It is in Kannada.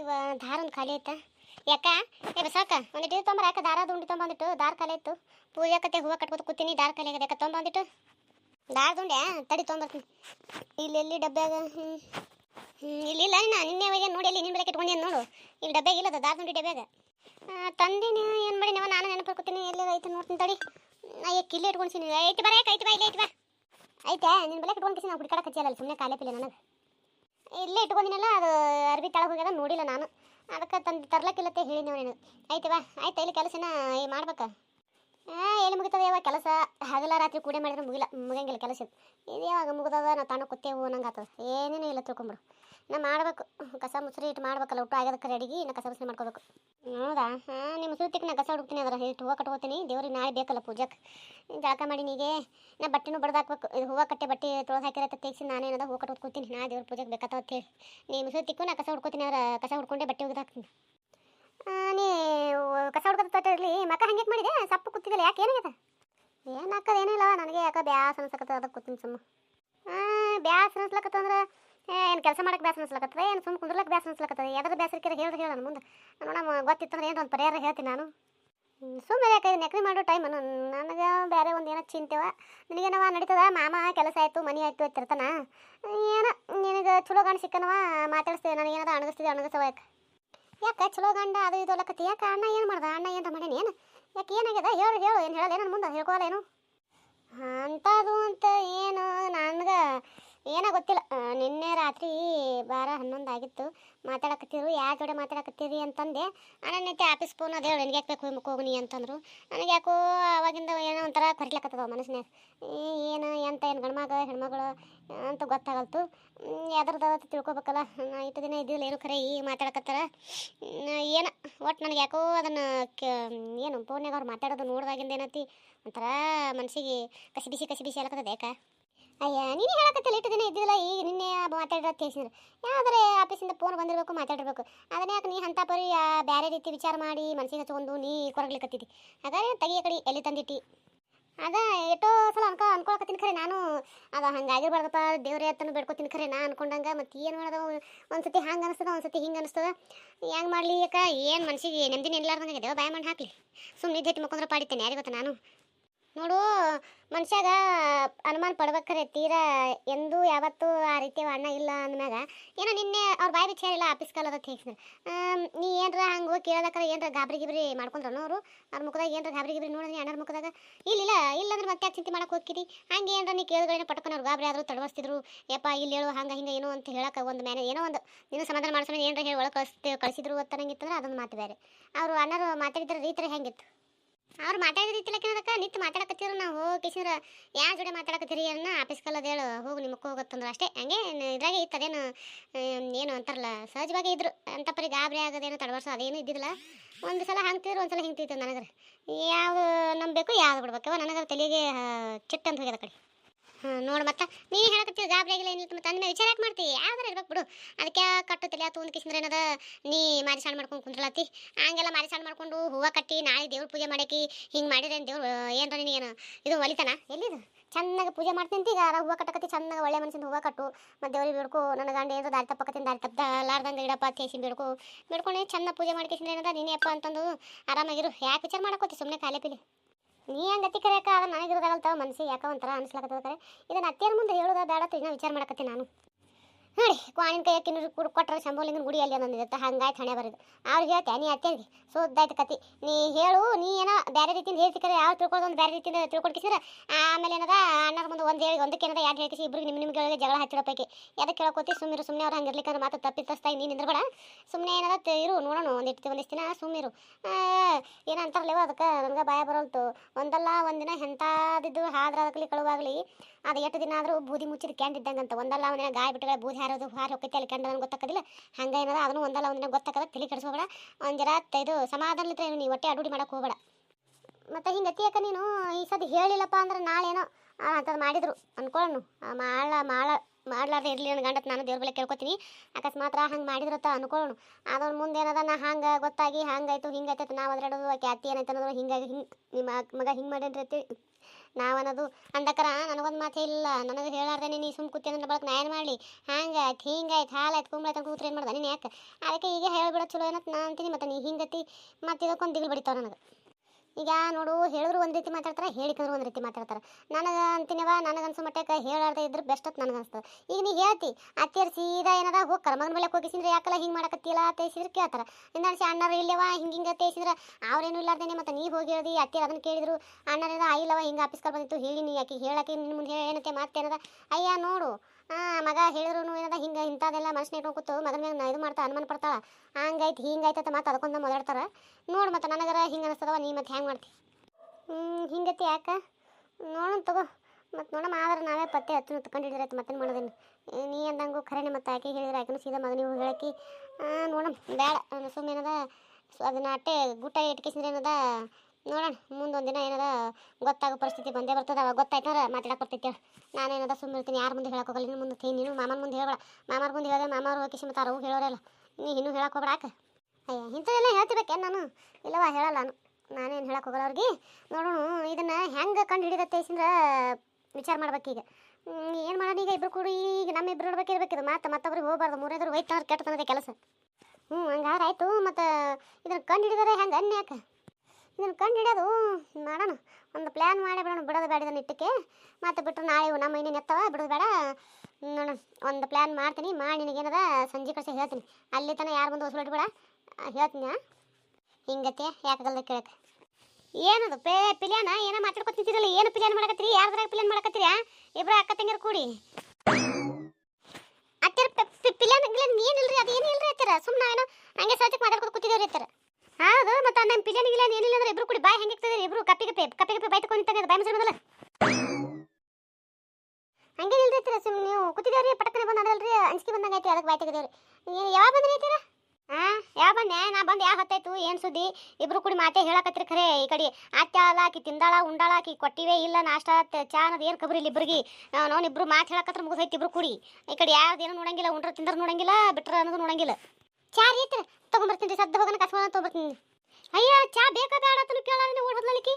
ಇವ ದಾರ ಒಂದು ಖಾಲಿ ಐತ. ಯಾಕ? ಏ ಬಸಾಕ ಒಂದಿಟ್ಟು ಇದು ತೊಂಬರ, ಯಾಕ ದಾರ ದುಂಡಿ ತೊಂಬಂದಿಟ್ಟು? ದಾರ ಖಾಲಿ ಆಯ್ತು. ಪೂಜೆ ಕತೆ ಹೂವು ಕಟ್ಕೊತ ಕೂತೀನಿ, ದಾರ ಖಾಲಿ ಆಗಿದೆ ಯಾಕೆ ತೊಂಬಂದಿಟ್ಟು? ದಾರ ದುಂಡೆ ತಡಿ ತೊಂಬರ್ತೀನಿ. ಇಲ್ಲಿ, ಎಲ್ಲಿ ಡಬ್ಬ್ಯಾಗ ಹ್ಞೂ ಹ್ಞೂ ಇಲ್ಲಿ ಇಲ್ಲ ನಿನ್ನ ನಿನ್ನೆ ಹೋಗಿ ನೋಡಿ ಅಲ್ಲಿ ನಿನ್ನ ಬೆಳಗ್ಗೆ ಇಟ್ಕೊಂಡೇನು ನೋಡು. ಇಲ್ಲಿ ಡಬ್ಬ್ಯಾಗ ಇಲ್ಲದ ದಾರ ದುಂಡಿ ಡಬ್ಬ್ಯಾಗ ತಂದಿನಿ, ಏನು ಮಾಡಿ ನಾವು ನಾನು ನೆನಪರ್ಕೊತೀನಿ ಎಲ್ಲಿ ಐತೆ ನೋಡ್ತೀನಿ ತಡಿ. ನಾ ಏ ಕಿಲ್ಲಿ ಇಟ್ಕೊಂಡ್ಸಿನಿ ಐತಿ ಬರ ಐತಿ ಬಾ, ಇಲ್ಲಿ ಐತಿ ಬಾ. ಐತೆ ನಿನ್ನ ಬೆಳಗ್ಗೆ ಇಟ್ಕೊಂಡ್ಸಿ ನಾವು ಹುಡುಕಾಡಕ್ಕೆ ಹಚ್ಚಿಲ್ಲ ಸುಮ್ಮನೆ ಕಾಲೇ ಪಿಲ್ಲ ನನಗೆ. ಇಲ್ಲೇ ಇಟ್ಕೊಂಡಿನಲ್ಲ, ಅದು ಅರ್ಬಿ ಕೆಳಗೆ ಹೋಗ್ಯದ, ನೋಡಿಲ್ಲ ನಾನು. ಅದಕ್ಕೆ ತಂದು ತರ್ಲಕ್ಕಿಲ್ಲತ್ತೆ ಹೇಳಿನಿ ನೀನು. ಆಯ್ತು ಬಾ, ಆಯ್ತು, ಇಲ್ಲಿ ಕೆಲಸನ ಮಾಡ್ಬೇಕು. ಎಲ್ಲಿ ಮುಗಿತದ ಯಾವಾಗ ಕೆಲಸ? ಹಗಲ ರಾತ್ರಿ ಕೂಡೆ ಮಾಡಿದ್ರೆ ಮುಗಿಲ್ಲ ಮುಗಂಗಿಲ್ಲ ಕೆಲಸ. ಇದು ಯಾವಾಗ ಮುಗಿದದ, ನಾವು ತಾನು ಕೂತೇವು ನಂಗೆ ಆತದ. ಏನೇನೂ ಇಲ್ಲ ತಿಳ್ಕೊಂಬಿಡು. ನಾ ಮಾಡ್ಬೇಕು. ಕಸ ಮುಸ್ರಿ ಇಟ್ಟು ಮಾಡ್ಬೇಕಲ್ಲ, ಊಟ ಆಗ್ಯದಕ್ಕೆ ರೆಡಿಗೆ ನಾ ಕಸ ಮುಸ್ರಿ ಮಾಡ್ಕೋಬೇಕು. ಹೌದಾ? ಹಾಂ ನಿಮ್ಮ ಸುತ್ತಿಗೆ ನಾ ಕಸ ಹುಡುಕ್ತೀನಿ ಅದರ. ಇಟ್ಟು ಹೂವು ಕಟ್ಕೋತೀನಿ ದೇವ್ರಿಗೆ ನಾಳೆ ಬೇಕಲ್ಲ ಪೂಜಕ್ಕೆ ಜಳಕ ಮಾಡಿ ನೀಗೆ. ನಾ ಬಟ್ಟೆನೂ ಬಡ್ದು ಹಾಕ್ಬೇಕು. ಇದು ಹೂವು ಕಟ್ಟೆ ಬಟ್ಟೆ ತೊಳೆದು ಹಾಕಿರತ್ತೆ ತೆಗಿಸಿ ನಾನೇನದ ಹೂವು ಕಟ್ಕೋತ ಕೂತೀನಿ. ನಾ ದೇವ್ರ ಪೂಜೆಗೆ ಬೇಕಾತಾವ ಹೇಳಿ. ನಿಮ್ಮ ಸುತ್ತಿಕ್ಕೂ ನಾ ಕಸ ಹುಡ್ಕೋತೀನಿ ಅವ್ರ ಕಸ ಹುಡ್ಕೊಂಡೆ ಬಟ್ಟೆ ಒಗ್ದು ಹಾಕ್ತೀನಿ. ನೀ ಕಸ ಹುಡ್ಕೋತ ಇರಲಿ. ಮಕ್ಕ ಹಂಗೆ ಮಾಡಿದೆ? ಸಪ್ಪು ಕೂತಿದ್ದಲ್ಲ ಯಾಕೆ ಏನಾಗಿದೆ ಏನು ಹಾಕೋದು ಏನಿಲ್ಲ ನನಗೆ ಯಾಕೆ ಬ್ಯಾಸ ಅನ್ಸಕತ್ತದ ಅದಕ್ಕೆ ಕೂತೀನಿ ಸುಮ್ಮ. ಬ್ಯಾಸ ಅನ್ಸ್ಲಕತ್ತ ಅಂದ್ರೆ ಏನು ಕೆಲಸ ಮಾಡಕ್ಕೆ ಬ್ಯಾಸ ಅನ್ಸ್ಲಕತ್ತದ ಏನು ಸುಮ್ಮ ಕುಂದ್ರಲಕ್ಕೆ ಬ್ಯಾಸ ಅನ್ಸ್ಲಕತ್ತದ ಯಾವ್ದಾದ್ರು ಬ್ಯಾಸರಿಕೆ ಹೇಳ್ರಿ ಹೇಳ ನನ್ನ ಮುಂದೆ ನೋಡಮ್ಮ ಗೊತ್ತಿತ್ತಂದ್ರೆ ಏನು ಒಂದು ಪರಿಹಾರ ಹೇಳ್ತೀನಿ ನಾನು. ಸುಮ್ಮನೆ ಯಾಕೆ ನೆಕ್ರಿ ಮಾಡೋ ಟೈಮ್ ನನಗೆ ಬೇರೆ ಒಂದು ಏನೋ ಚಿಂತೆವ. ನಿನಗೇನವ ನಡೀತದ? ಮಾಮ, ಕೆಲಸ ಆಯಿತು, ಮನೆ ಆಯಿತು ಅಂತಿರ್ತಾನ ಏನೋ, ನಿನಗೆ ಚಲೋ ಗಂಡ ಸಿಕ್ಕನವ? ಮಾತಾಡಿಸ್ತೇವೆ ನನಗೇನದ ಅಣಗಿಸ್ತಿದ್ದೆ ಅಣಗಿಸವ ಯಾಕೆ? ಯಾಕೆ ಚಲೋ ಗಂಡ? ಅದು ಇದು ಅಲ್ಲಕತ್ತಿ ಯಾಕೆ ಅಣ್ಣ ಏನು ಮಾಡ್ದ? ಅಣ್ಣ ಏನು ಮಾಡೇನಿ ಏನು? ಯಾಕೆ ಏನಾಗ್ಯದ? ಹೇಳು ಹೇಳು, ಏನು ಹೇಳಲ್ಲ? ನನ್ನ ಮುಂದೆ? ಹೇಳ್ಕೋಲೇನು ಅಂಥದ್ದು ಅಂತ ಏನು? ನನಗೆ ಏನೋ ಗೊತ್ತಿಲ್ಲ. ನಿನ್ನೆ ರಾತ್ರಿ ಬಾರ ಹನ್ನೊಂದು ಆಗಿತ್ತು ಮಾತಾಡಕತ್ತಿರು, ಯಾರ ಜೋಡಿ ಮಾತಾಡಕತ್ತೀರಿ ಅಂತಂದೆ. ಅಣ್ಣನೈತೆ ಆಫೀಸ್ ಫೋನ್ ಅದೇ ಹೇಳಿ ನಿನಗೆ ಯಾಕೆ ಬೇಕು ಹೋಗಿ ಹೋಗ್ನಿ ಅಂತಂದ್ರು. ನನಗೆ ಯಾಕೋ ಅವಾಗಿಂದ ಏನೋ ಒಂಥರ ಕರಿಲಕತ್ತದ ಮನಸ್ಸಿನಾಗ ಏನು, ಎಂತ, ಏನು ಗಂಡ್ಮಗ ಹೆಣ್ಮಗಳು ಅಂತ ಗೊತ್ತಾಗಲ್ತು. ಯಾವ್ದ್ರದ್ದು ತಿಳ್ಕೊಬೇಕಲ್ಲ. ಇಷ್ಟು ದಿನ ಇದ್ದಿಲ್ಲ ಏನು ಖರೆ ಈ ಮಾತಾಡಕತ್ತಾರ. ಏನು ಒಟ್ಟು ನನಗೆ ಯಾಕೋ ಅದನ್ನು ಏನು ಫೋನ್ಯಾಗ ಅವ್ರು ಮಾತಾಡೋದು ನೋಡಿದಾಗಿಂದ ಏನೈತಿ ಒಂಥರ ಮನಸ್ಸಿಗೆ ಕಸಿ ಬಿಸಿ ಕಸಿ ಬಿಸಿ ಅಲಕತ್ತದ ಯಾಕ? ಅಯ್ಯ ನೀನು ಹೇಳಕತ್ತಿಲ್ಲ ಇಟ್ಟು ದಿನ ಇದ್ದಿಲ್ಲ ಈಗ ನಿನ್ನೆ ಮಾತಾಡಿರೋ ತಿಳಿಸಿದ್ರು. ಯಾವ್ದಾರೆ ಆಫೀಸಿಂದ ಫೋನ್ ಬಂದಿರಬೇಕು ಮಾತಾಡಿರ್ಬೇಕು ಅದನ್ನ ಯಾಕೆ ನೀ ಹಂತ ಪರಿ ಆ, ಬ್ಯಾರೆ ರೀತಿ ವಿಚಾರ ಮಾಡಿ ಮನಸ್ಸಿಗೆ ಹಚ್ಕೊಂಡು ನೀ ಕೊರಗ್ಲಿಕ್ಕತ್ತಿದ್ದಿ ಹಾಗಾದ್ರೆ ತೆಗಿಯ ಕಡೆ ಎಲ್ಲಿ ತಂದಿಟ್ಟಿ? ಅದ ಎಷ್ಟೋ ಸಲ ಅನ್ಕೊ ಅನ್ಕೊಳಕತ್ತೀನಿ ಖರೆ ನಾನು. ಅದ ಹಂಗಾಗಿರ್ಬಾರ್ದಪ್ಪ ದೇವ್ರೇ ಹತ್ತನ ಬೇಡ್ಕೊತೀನಿ ಖರೆ ನಾ ಅನ್ಕೊಂಡಂಗ ಮತ್ತು ಏನು ಮಾಡೋದು ಒಂದ್ಸತಿ ಹಂಗೆ ಅನಿಸ್ತದ ಒಂದ್ಸತಿ ಹಿಂಗೆ ಅನಿಸ್ತದ? ಹೆಂಗೆ ಮಾಡಲಿ ಅಕ್ಕ? ಏನು ಮನ್ಸಿಗೆ ನೆಮ್ಮದಿನ ಇಲ್ಲಾರ್ದಂಗೆ ದೇವ ಬಾಯ್ ಮಾಡಿ ಹಾಕ್ಲಿ. ಸುಮ್ಮನೆ ನಿದ್ದೆ ಮಕ್ಕೊಂದ್ರೆ ಪಾಡಿತೇನೆ ಯಾರಿಗೆ ಗೊತ್ತ ನಾನು? ನೋಡು, ಮನುಷ್ಯಾಗ ಅನುಮಾನ ಪಡ್ಬೇಕಾರೆ, ತೀರಾ ಎಂದೂ ಯಾವತ್ತೂ ಆ ರೀತಿ ಅಣ್ಣ ಇಲ್ಲ ಅಂದಮ್ಯಾಗ. ಏನೋ ನಿನ್ನೆ ಅವ್ರ ಬಾಯಿ ಬಿಚ್ಚ ಹೇಳಿಲ್ಲ, ಆಫೀಸ್ ಕಾಲದ ಹೇಗಿಸಿದ್ರು ನೀ ಏನರ ಹಂಗೆ ಹೋಗಿ ಏನರ ಗಾಬರಿ ಗಿಬ್ರಿ ಮಾಡ್ಕೊಂಡ್ರನು ಅವರು ಅವ್ರ ಮುಖದಾಗ ಏನರ ಗಾಬರಿ ಗಿಬ್ರಿ ನೋಡಿದ್ರಿ ಅಣ್ಣರ ಮುಖದಾಗ. ಇಲ್ಲ ಇಲ್ಲ, ಇಲ್ಲಂದ್ರೆ ಮತ್ತೆ ಚಿಂತೆ ಮಾಡಕ್ಕೆ ಹೋಗ್ತೀರಿ? ಹಂಗೆ ಏನರ ನೀ ಕೇಳಿದ್ರೆ ಪಟ್ಕೊಂಡು ಅವ್ರು ಗಾಬರಿ ಆದರೂ ತಡವಸ್ತಿದ್ರು, ಯಪ್ಪ ಇಲ್ಲಿ ಹೇಳು, ಹಂಗೆ, ಹಿಂಗೆ, ಏನೋ ಅಂತ ಹೇಳಕ್ಕೆ ಒಂದು ಮ್ಯಾನೆ ಏನೋ ಒಂದು ನೀನು ಸಮಾಧಾನ ಮಾಡ್ಸೋಣ, ಏನರ ಹೇಳಿ ಒಳಗೆ ಕಳಿಸ್ತಿ ಕಳಿಸಿದ್ರು ಅಂತನಂಗಿತ್ತಂದ್ರೆ ಅದೊಂದು ಮಾತು ಬೇರೆ. ಅವರು ಅಣ್ಣರು ಮಾತಾಡಿದ್ರೆ ರೀತಿ ಹೆಂಗಿತ್ತು? ಅವ್ರು ಮಾತಾಡಿದ ರೀತಿಲಕ್ಕೆ ಅದಕ್ಕೆ. ನಿಂತು ಮಾತಾಡಕತ್ತಿದ್ರು ನಾವು. ಹೋಗಿ ಕಿಸಿದ್ರ ಯಾರ ಜೋಡಿ ಮಾತಾಡಕತ್ತೀರಿ ಅನ್ನ ಆಫೀಸ್ ಕಲ್ಲದ ಹೇಳು ಹೋಗು ನಿಮ್ಮ ಹೋಗತ್ತಂದ್ರೆ ಅಷ್ಟೇ. ಹಂಗೆ ಇದ್ರಾಗೆ ಇತ್ತು ಅದೇನು, ಏನು ಅಂತಾರಲ್ಲ, ಸಹಜವಾಗಿ ಇದ್ರು. ಅಂತ ಪರಿ ಗಾಬರಿ ಆಗೋದೇನು ತಡವರ್ಸೋ ಅದೇನು ಇದ್ದಿದ್ದಿಲ್ಲ. ಒಂದು ಸಲ ಹಂಗ್ತಿದ್ರು ಒಂದು ಸಲ ಹಿಂಗ್ತಿತ್ತು ನನಗೆ. ಯಾವ ನಂಬಬೇಕು, ಯಾವ್ದು ಬಿಡ್ಬೇಕು. ನನಗೆ ತಲೆಗೆ ಚಿಟ್ಟಂತ ಹೋಗ್ಯದ ಕಡೆ. ನೋಡು ಮತ್ತೆ. ನೀ ಹೇಳಕತ್ತೀವಿ ಗಾಬರಿ ಆಗಿಲ್ಲ ಏನಿಲ್ಲ ಮತ್ತೆ ಅಂದ್ಮೇಲೆ ವಿಚಾರ ಯಾಕೆ ಮಾಡ್ತಿ? ಯಾವ್ದಾರ ಇರ್ಬೇಕು ಬಿಡು. ಅದಕ್ಕೆ ಕಟ್ಟು ತಲೆ ಒಂದು ಕಿಸಿಂದ್ರೆ ಏನದ? ನೀ ಮಾರಿ ಸಣ್ಣ ಮಾಡ್ಕೊಂಡು ಕುಂದ್ರಲತ್ತಿ. ಹಂಗೆಲ್ಲ ಮಾರಿ ಸಣ್ಣ ಮಾಡ್ಕೊಂಡು ಹೂವು ಕಟ್ಟಿ ನಾಳೆ ದೇವ್ರ ಪೂಜೆ ಮಾಡಾಕಿ ಹಿಂಗೆ ಮಾಡಿದ್ರೆ ದೇವ್ರು, ಏನ್ರ ನಿನಗೇನು? ಇದು ಒಲಿತಾನ? ಎಲ್ಲಿದು? ಚೆನ್ನಾಗಿ ಪೂಜೆ ಮಾಡ್ತೀನಿ ಈಗ ಹೂವು ಕಟ್ಟಕತ್ತಿ ಚೆನ್ನಾಗಿ ಒಳ್ಳೆ ಮನಸ್ಸಿಂದ ಹೂವು ಕಟ್ಟು. ಮತ್ತೆ ದೇವ್ರಿಗೆ ಬೇಡ್ಕೊ, ನನ್ನ ಗಂಡ ಏನಾದ್ರು ದಾರಿ ತಪ್ಪಕತ್ತೀನಿ, ದಾರಿ ತಪ್ಪಲಾರ್ದಂಗೆ ಇಡಪ್ಪ ತೇಸಿ ಬೇಡ್ಕೊ. ಬೇಡ್ಕೊಂಡು ಚೆಂದ ಪೂಜೆ ಮಾಡ್ಕೇಸಿಂದ್ರೆ ಏನದ? ನೀನೇಪ್ಪ ಅಂತಂದು ಆರಾಮಾಗಿರು. ಯಾಕೆ ವಿಚಾರ ಮಾಡಕೋತಿ ಸುಮ್ಮನೆ ಕಾಲೇ ಪಿಲಿ? ನೀ ಹಂಗೆ ಗತಿ ಕರೆಯಕ್ಕ ಅದು ನನಗಿರೋದಾಗಲ್ತಾವ ಮನಸ್ಸಿಗೆ ಯಾಕೋ ಒಂಥರ ಅನ್ಸ್ಲಾಕತ್ತದ ಕರೆ. ಇದನ್ನ ಅತ್ತೆಯ ಮುಂದೆ ಹೇಳೋದ, ಬೇಡ ಇನ್ನೂ ವಿಚಾರ ಮಾಡಕತ್ತೀನಿ ನಾನು. ನೋಡಿ ಕ್ವಾಣಿನ ಕೈ ಕಿನ್ನೂರು ಕುಡ್ ಕೊಟ್ಟರೆ ಸಂಬೋಲಿಂದ ಗುಡಿ ಅಲ್ಲಿ ಅನ್ನೊಂದಿರುತ್ತೆ ಹಂಗಾಯ್ತು ಹಣೆ ಬರೋದು. ಅವ್ರಿಗೆ ಹೇಳ್ತೆ ನೀ ಅತ್ತೆಗೆ ಸೋದ್ದಾಯ್ತು ಕತಿ. ನೀ ಹೇಳು, ನೀ ಏನೋ ಬೇರೆ ರೀತಿಯಿಂದ ಹೇಳ್ತಿಕ್ರೆ ಯಾವ ತಿಳ್ಕೊಳ್ಳೋದು ಒಂದು ಬೇರೆ ರೀತಿಯಿಂದ ತಿಳ್ಕೊಡ್ಕಿಸಿದ್ರೆ? ಆಮೇಲೆ ಏನದ, ಅಣ್ಣರ ಮುಂದೆ ಒಂದು ಹೇಳಿ ಒಂದಕ್ಕೆ ಏನದ ಎರಡು ಹೇಳ್ಕಿಸಿ, ಇಬ್ರಿಗೆ ನಿಮ್ಮ ನಿಮಗೆ ಜಗಳ ಹಚ್ಚಿರೋ ಪೈಕಿ. ಎದಕ್ಕೆ ಕೇಳ್ಕೊತಿ ಸುಮ್ಮಿರು ಸುಮ್ಮನೆ ಅವ್ರು ಹಂಗಿರ್ಲಿಕ್ಕೆ ಮಾತು ತಪ್ಪಿತಸ್ತಾಗಿ ನೀನು ನಿಂದ್ರಬೇಡ. ಸುಮ್ಮನೆ ಏನದ ಇರು, ನೋಡೋಣ ಒಂದಿಟ್ಟು ಒಂದಿಷ್ಟು ದಿನ ಸುಮ್ಮಿರು ಏನಂತಾರಲ್ಲೇವ ಅದಕ್ಕೆ, ನನಗೆ ಭಯ ಬರೋಲ್ತು. ಒಂದಲ್ಲ, ಒಂದಿನ ಎಂತಾದಿದ್ದು ಹಾದ್ರಾಗಲಿ ಕಳುವಾಗಲಿ, ಅದು ಎಷ್ಟು ದಿನ ಆದರೂ ಬೂದಿ ಮುಚ್ಚಿದ ಕ್ಯಾಂಡ್ ಇದ್ದಂಗಂತ. ಒಂದಲ್ಲ, ಒಂದಿನ ಗಾಯ ಬಿಟ್ಟರೆ ಬೂದಿ ಹಾರೋದು ಹಾರಿ ಹೊಕ್ಕೈತೆ ಅಲ್ಲಿ ಕ್ಯಾಂಡ್ ಗೊತ್ತಾಗೋದಿಲ್ಲ. ಹಂಗೆ ಏನದ ಅದನ್ನು ಒಂದಲ್ಲ ಒಂದಿನ ಗೊತ್ತಾಗದ ತಲೆ ಕೆಡಿಸ್ಕೋಬೇಡ ಒಂದು ಜರ ಇದು ಸಮಾಧಾನಲಿದ್ರೆ ನೀ ಹೊಟ್ಟೆ ಅಡುಗೆ ಮಾಡಕ್ಕೆ ಹೋಗಬೇಡ. ಮತ್ತು ಹಿಂಗೆ ಅತಿಯಾಕ ನೀನು? ಈ ಸತಿ ಹೇಳಿಲ್ಲಪ್ಪ ಅಂದ್ರೆ ನಾಳೆ ಏನೋ ಅಂಥದ್ದು ಮಾಡಿದರು. ಅಂದ್ಕೊಳ್ಳೋಣ ಮಾಳ ಮಾಡ ಮಾಡ್ಲಾರ್ದೆ ಇರಲಿ ನನ್ನ ಗಂಡತ್, ನಾನು ದೇವ್ರ ಬಳಿ ಕೇಳ್ಕೊತೀನಿ. ಅಕಸ್ಮಾತ್ ಹಂಗೆ ಮಾಡಿದ್ರತ್ತ ಅನ್ಕೊಳ್ಳೋಣ ಅದ್ರ ಮುಂದೆ ಏನದ ನಾ ಹಂಗೆ ಗೊತ್ತಾಗಿ ಹಂಗಾಯ್ತು ಹಿಂಗಾಯ್ತು ನಾವು ಅದ್ರಾಡೋದು ಆಕೆ ಅತ್ತಿ ಏನಾಯ್ತು ಅನ್ನೋದು ಹಿಂಗಾಗಿ ಹಿಂಗೆ ನಿಮ್ಮ ಮಗ ಹಿಂಗೆ ಮಾಡೇನ್ರಿ ನಾವು ನಾವನ್ನೋದು ಅಂದಕರ ನನಗೊಂದು ಮಾತೇ ಇಲ್ಲ. ನನಗೆ ಹೇಳಾರ್ದೆ ನೀ ಸುಮ್ ಕೂತಿ ಅಂದ್ರೆ ಬಳಕ ನಾ ಏನು ಮಾಡಲಿ? ಹಂಗಾಯ್ತು, ಹಿಂಗಾಯ್ತು ಹಾಲಾಯ್ತು ಕುಂಬಳಾಯ್ತು ಅಂತ ಕೂತ್ರೆ ಏನು ಮಾಡ್ದೆ? ನೀನು ಯಾಕೆ? ಅದಕ್ಕೆ ಈಗ ಹೇಳ್ಬಿಡೋ ಚಲೋ ಏನಂತ ನಾ ಅಂತೀನಿ. ಮತ್ತು ನೀ ಹಿಂಗತಿ, ಮತ್ತು ಇದಕ್ಕೊಂದು ದಿಗಿಲ್ ಬಡಿತಾವೆ ನನಗೆ. ಈಗ ನೋಡು, ಹೇಳಿದ್ರು ಒಂದು ರೀತಿ ಮಾತಾಡ್ತಾರೆ, ಹೇಳಿಕಂದ್ರೆ ಒಂದು ರೀತಿ ಮಾತಾಡ್ತಾರೆ. ನನಗೆ ಅಂತೀನವ ನನಗೆ ಅನ್ಸೋ ಮಟ್ಟಕ್ಕೆ ಹೇಳಾರ್ದೆ ಇದ್ರೆ ಬೆಸ್ಟ್ ಅಂತ ನನಗೆ ಅನ್ಸ್ತದೆ ಈಗ ನೀ ಹೇಳ್ತಿ, ಅತ್ತಿಯರ್ ಸೀದಾ ಏನಾರ ಹೋಗಿ ಮಗನ ಮೇಲೆ ಹೋಗಿಸಿದ್ರೆ ಯಾಕಲ್ಲ ಹಿಂಗೆ ಮಾಡಕತ್ತಿಲ್ಲ ತೇಸಿದ್ರೆ ಕೇಳ್ತಾರೆ. ಇಂದಾಣಿಸಿ ಅಣ್ಣರು ಇಲ್ಲವ, ಹಿಂಗೆ ಹಿಂಗೆ ತೇಸಿದ್ರೆ ಅವ್ರೇನು ಇಲ್ಲಾರ್ದೇನೆ, ಮತ್ತೆ ನೀ ಹೋಗಿ ಹೇಳ್ದಿ ಅತ್ತೆ ಅದನ್ನ ಕೇಳಿದ್ರು, ಅಣ್ಣರಿಂದ ಆಯಿಲ್ಲವ ಹಿಂಗೆ ಆಫೀಸ್ಗೆ ಬಂದಿತ್ತು, ಹೇಳಿ ನೀ ಯಾಕೆ ಹೇಳಕ್ಕೆ ನಿನ್ನ ಮುಂದೆ ಮಾತ್ ಮಾತೇನದ ಅಯ್ಯ, ನೋಡು ಮಗ ಹೇಳಿದ್ರು ಏನದ, ಹಿಂಗೆ ಇಂಥದೆಲ್ಲ ಮನುಷ್ಯನ ಇಟ್ಕೊಂಡು ಕೂತು ಮಗನ ಮ್ಯಾಗ ಇದು ಮಾಡ್ತಾ ಅನುಮಾನ ಪಡ್ತಾಳ. ಹಂಗೈತೆ, ಹಿಂಗೈತೆ ಅಂತ ಮತ್ತೆ ಅದಕ್ಕೊಂದು ಮೊದಲಾಡ್ತಾರೆ ನೋಡು ಮತ್ತೆ ನನಗರ ಹಿಂಗೆ ಅನಿಸ್ತದವ, ನೀ ಮತ್ತೆ ಹೆಂಗೆ ಮಾಡ್ತಿ? ಹಿಂಗೈತಿ ಯಾಕೆ? ನೋಡೋಣ ತಗೋ. ಮತ್ತು ನೋಡಮ್ಮ, ಆದ್ರೆ ನಾವೇ ಪತ್ತೆ ಹತ್ತು ಕಂಡಿಡಿದ್ರಾಯ್ತು ಮತ್ತೇನು ಮಾಡೋದೇನು? ನೀ ಅಂದಂಗೂ ಖರೇನೆ ಮತ್ತೆ ಆಕೆ ಹೇಳಿದ್ರೆ ಆಕೆನೂ ಸೀದಾ ಮಗನಿಗೆ ಹೇಳಕ್ಕೆ ನೋಡಮ್ಮ ಬೇಡ ಸುಮ್ಮನೆ ಏನದ, ಸೊ, ಅದನ್ನ ಅಟ್ಟೆ, ಗುಟ್ಟ ಇಟ್ಕೇಸಿದ್ರೆ ಏನದ ನೋಡೋಣ ಮುಂದೊಂದು ದಿನ ಏನದ ಗೊತ್ತಾಗೋ ಪರಿಸ್ಥಿತಿ ಬಂದೇ ಬರ್ತದೆ, ಅವಾಗ ಗೊತ್ತಾಯ್ತಾರ ಮಾತಾಡಕ್ಕೆ ಬರ್ತೈತೆ ನಾನೇನದ ಸುಮ್ಮನೆ ಇರ್ತೀನಿ ಯಾರು ಮುಂದೆ ಹೇಳಕ್ಕೆ ಹೋಗಲ್ಲ ನಿನ್ನ ಮುಂದೆ ನೀನು ಮಾಮನ ಮುಂದೆ ಹೇಳಬೇಡ. ಮಾಮಾರ ಮುಂದೆ ಹೇಳಿದ್ರೆ ಮಾಮಾರು ಹೋಗಿ ಮತ್ತೆ ಅವ್ರು ಹೇಳೋರಲ್ಲ ನೀ ಇನ್ನೂ ಹೇಳಕ್ಕೆ ಹೋಗ್ಬೇಡ ಆಕ ಅಯ್ಯ, ಇಂಥದ್ದೆಲ್ಲ ಹೇಳ್ತಿರ್ಬೇಕೇನು ನಾನು? ಇಲ್ಲವ ಹೇಳಲ್ಲ ನಾನು. ನಾನೇನು ಹೇಳಕ್ಕೆ ಹೋಗಲ್ಲ ಅವ್ರಿಗೆ. ನೋಡೋಣ ಇದನ್ನು ಹೆಂಗೆ ಕಂಡು ಹಿಡಿದತ್ತೆ ಅಂದ್ರೆ ವಿಚಾರ ಮಾಡ್ಬೇಕೀಗ ಏನು ಮಾಡೋಣ ಈಗ ಇಬ್ರು ಕೂಡಿ, ಈಗ ನಮ್ಮ ಇಬ್ರು ಇರ್ಬೇಕಿರ್ಬೇಕಿದು ಮತ್ತೆ ಮತ್ತೊಬ್ರಿಗೆ ಹೋಗ್ಬಾರ್ದು ಮೂರೇದ್ರು ಹೋಯ್ತು ಕೆಟ್ಟತನದ ಕೆಲಸ. ಹ್ಞೂ ಹಂಗಾದ್ರೆ ಆಯಿತು, ಮತ್ತು ಇದನ್ನು ಕಂಡು ಹಿಡಿದರೆ ಹೆಂಗೆ ಅನ್ಯಾಕ ಇದನ್ನ ಕಂಡು ಹಿಡಿಯೋದು ಮಾಡೋಣ ಒಂದು ಪ್ಲ್ಯಾನ್ ಮಾಡಿ ಬಿಡೋಣ, ಬಿಡೋದು ಬೇಡ ಇದನ್ನು ಇಟ್ಟಕ್ಕೆ. ಮತ್ತು ಬಿಟ್ಟರೆ ನಾಳೆ ನಮ್ಮ ಇನ್ನೇನು ಎತ್ತವ? ಬಿಡೋದು ಬೇಡ. ನೋಡೋಣ, ಒಂದು ಪ್ಲ್ಯಾನ್ ಮಾಡ್ತೀನಿ. ಮಾಡಿ ನಿನಗೇನದ ಸಂಜೆ ಕಳಿಸಿ ಹೇಳ್ತೀನಿ. ಅಲ್ಲಿ ತನಕ ಯಾರು ಬಂದು ಹೊಸಲು ಬೇಡ ಹೇಳ್ತೀನಿ ಹಿಂಗತ್ತೆ ಯಾಕಾಗಲ್ದ ಕೇಳಕ್ಕೆ? ಏನದು, ಪೇ, ಪಿಲಿಯಾನ? ಏನೋ ಮಾತಾಡ್ಕೊತಿದ್ದೀರಲ್ಲ ಏನು ಪಿಲಿಯಾನ ಮಾಡಕತ್ತೀರಿ? ಯಾರ್ದ್ರಾಗ ಪಿಲಿಯಾನ ಮಾಡಕತ್ತೀರಿ ಇಬ್ರು ಅಕ್ಕ ತಂಗಿರು ಕೂಡಿ. ಅತ್ತಿರ ಪಿಲಿಯಾನ, ಗಿಲಿಯನ್ ಏನಿಲ್ರಿ? ಅದು ಏನು ರೀ ಅತ್ತಿರ ಸುಮ್ಮನೆ ಏನೋ ಹಂಗೆ ಸತ್ಯಕ್ಕೆ ಮಾತಾಡ್ಕೊತ ರೀ ಅತ್ತರ ಹೌದು, ಮತ್ತೆ ನಮ್ಮ ಪಿಲಿಯನ್ ಗಿಲಿಯನ್ ಏನಿಲ್ಲ ಅಂದ್ರೆ ಇಬ್ರು ಕೂಡಿ ಬಾಯ್ ಹೆಂಗೆ ಇರ್ತದೆ ಇಬ್ರು ಕಪ್ಪಿ ಕಪ್ಪಿ ಕಪ್ಪಿ ಕಪ್ಪಿ ಬಾಯ್ ತಗೊಂಡಿದ್ದಾಗ ಬಾಯ್ ಮುಸ್ರಿ ಮೊದಲ. ಹಂಗೇನಿಲ್ರಿ ಅತ್ತರ ಸುಮ್ಮನೆ ನೀವು? ಕೂತಿದ್ದೇವ್ರಿ ಪಟಕನೆ ಬಂದು ಅದಲ್ರಿ ಅಂಜಿಕೆ ಬಂದಂಗೆ ಐತಿ ಅದಕ್ಕೆ ಬಾಯ್ ತೆಗೆದೇವ್ರಿ ಯಾವಾಗ ಬಂದ್ರಿ ಐತೀರ ಹಾಂ ಯಾವ ಬಂದೆ? ನಾ ಬಂದು ಯಾವ ಹೊತ್ತಾಯ್ತು? ಏನು ಸುದ್ದಿ? ಇಬ್ರು ಕೂಡಿ ಮಾತೆ ಹೇಳಕತ್ತಿರ ಖರೆ ಈ ಕಡೆ. ಅತ್ತಾಳ ಆಕಿ ತಿಂದಾಳ, ಉಂಡಾಳ ಆಕಿ ಕೊಟ್ಟಿವೆ ಇಲ್ಲ, ನಾಷ್ಟ ಚಾ ಅನ್ನೋದು ಏನು ಕಬ್ರಿ ಇಲ್ಲ ಇಬ್ರಿಗೆ? ನಾವು ಇಬ್ರು ಮಾತು ಹೇಳಕತ್ರ ಮುಗಿದೈತಿ ಇಬ್ರು ಕೂಡಿ. ಈ ಕಡೆ ಯಾವ್ದೇನು ನೋಡಂಗಿಲ್ಲ, ಉಂಡ್ರ ತಿಂದ್ರ ನೋಡಂಗಿಲ್ಲ, ಬಿಟ್ರ ಅನ್ನೋದು ನೋಡಂಗಿಲ್ಲ. ಚಾ ರೀ ತಗೊಂಡ್ಬರ್ತೀನಿ ರೀ, ಸದ್ದು ಹೋಗೋಣ ಕಸ್ಕೊಂಡು ತೊಗೊಂಬರ್ತೀನಿ ಅಯ್ಯೋ, ಚಾ ಬೇಕಾ ಬೇಡ ಅಂತ ಕೇಳ ಓಡ್ ಹೋದ್ಲಲಿಕ್ಕಿ